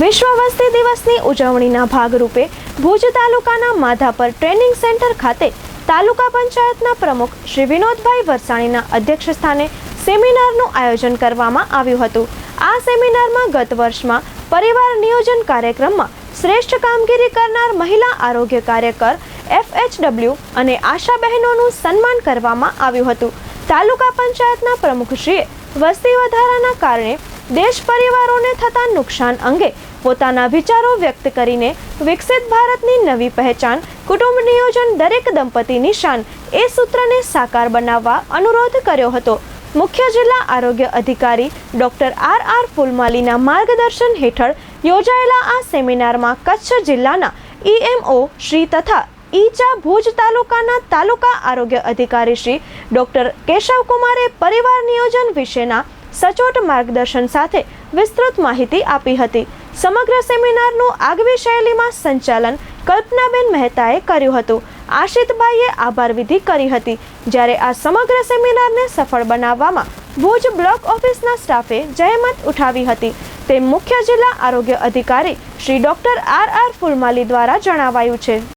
વિશ્વ વસ્તી દિવસની ઉજવણીના ભાગરૂપે ભુજ તાલુકાના માધાપર ટ્રેનિંગ સેન્ટર ખાતે તાલુકા પંચાયતના પ્રમુખ શ્રી વિનોદભાઈ વરસાણીના અધ્યક્ષસ્થાને સેમિનારનું આયોજન કરવામાં આવ્યું હતું. આ સેમિનારમાં ગત વર્ષમાં પરિવાર નિયોજન કાર્યક્રમમાં શ્રેષ્ઠ કામગીરી કરનાર મહિલા આરોગ્ય કાર્યકર એફએચડબલ્યુ અને આશા બહેનોનું સન્માન કરવામાં આવ્યું હતું. તાલુકા પંચાયતના પ્રમુખશ્રીએ વસ્તી વધારાના કારણે દેશ પરિવારોને થતા નુકસાન અંગે પોતાના વિચારો વ્યક્ત કરીને વિકસિત ભારતની નવી પહેચાન, કુટુંબ નિયોજન દરેક દંપતી નિશાન એ સૂત્રને સાકાર બનાવવા અનુરોધ કર્યો હતો. મુખ્ય જિલ્લા આરોગ્ય અધિકારી ડોક્ટર આર આર ફુલમાલીના માર્ગદર્શન હેઠળ યોજાયેલા આ સેમિનારમાં કચ્છ જિલ્લાના ઈએમઓ શ્રી તથા ઈચા ભુજ તાલુકાના તાલુકા આરોગ્ય અધિકારી શ્રી ડોક્ટર કેશવકુમારે પરિવાર નિયોજન વિશેના સચોટ માર્ગદર્શન સાથે વિસ્તૃત માહિતી આપી હતી. સમગ્ર સેમિનારનું આગવી શૈલીમાં સંચાલન કલ્પનાબેન મહેતાએ કર્યું હતું. આશિતભાઈએ આભાર વિધિ કરી હતી. જ્યારે આ સમગ્ર સેમિનારને સફળ બનાવવામાં ભુજ બ્લોક ઓફિસના સ્ટાફે જહેમત ઉઠાવી હતી. તે મુખ્ય જિલ્લા આરોગ્ય અધિકારી Shri doctor R R Phulmali દ્વારા જણાવાયું છે.